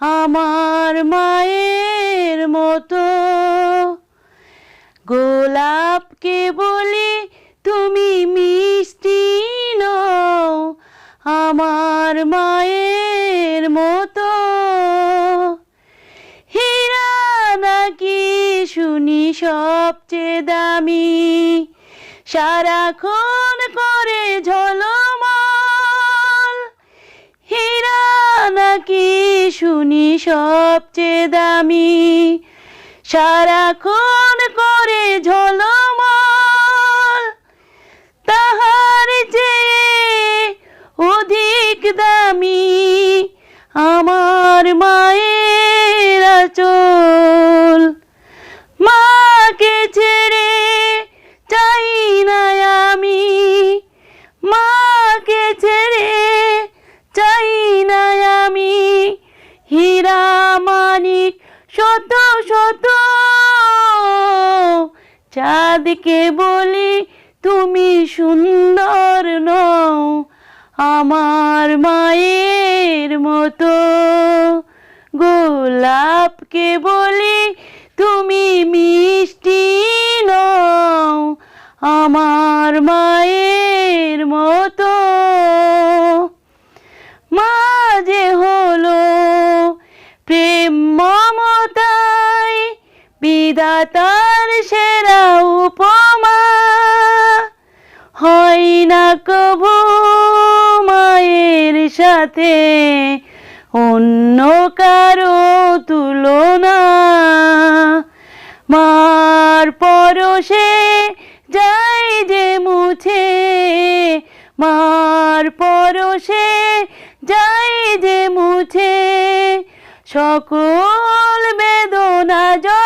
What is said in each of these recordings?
আমার মায়ের মতো। গোলাপকে বলি তুমি মিষ্টি নও, আমার মায়ের মতো। হীরা নাকি শুনি সবচেয়ে দামি, সারাক্ষণ করে ঝলমল। হীরা নাকি শুনি সবচেয়ে দামি। সারাক্ষণ করে ঝলমল। তাহার চেয়ে অধিক দামি। আমার হীরা মানিক শত শত। চাঁদকে বলি তুমি সুন্দর নও আমার মায়ের মতো। গোলাপকে বলি বিধাতার সেরা উপমা হয় না কবু মায়ের সাথে, অন্য কারও তুলনা। মার পরশে যাই যে মুছে, মার পরশে যাই যে মুছে, সকল বেদনা যত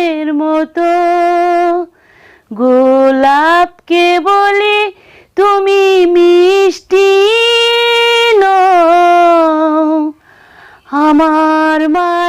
ফুলের মতো। গোলাপকে বলি তুমি মিষ্টি আমার মা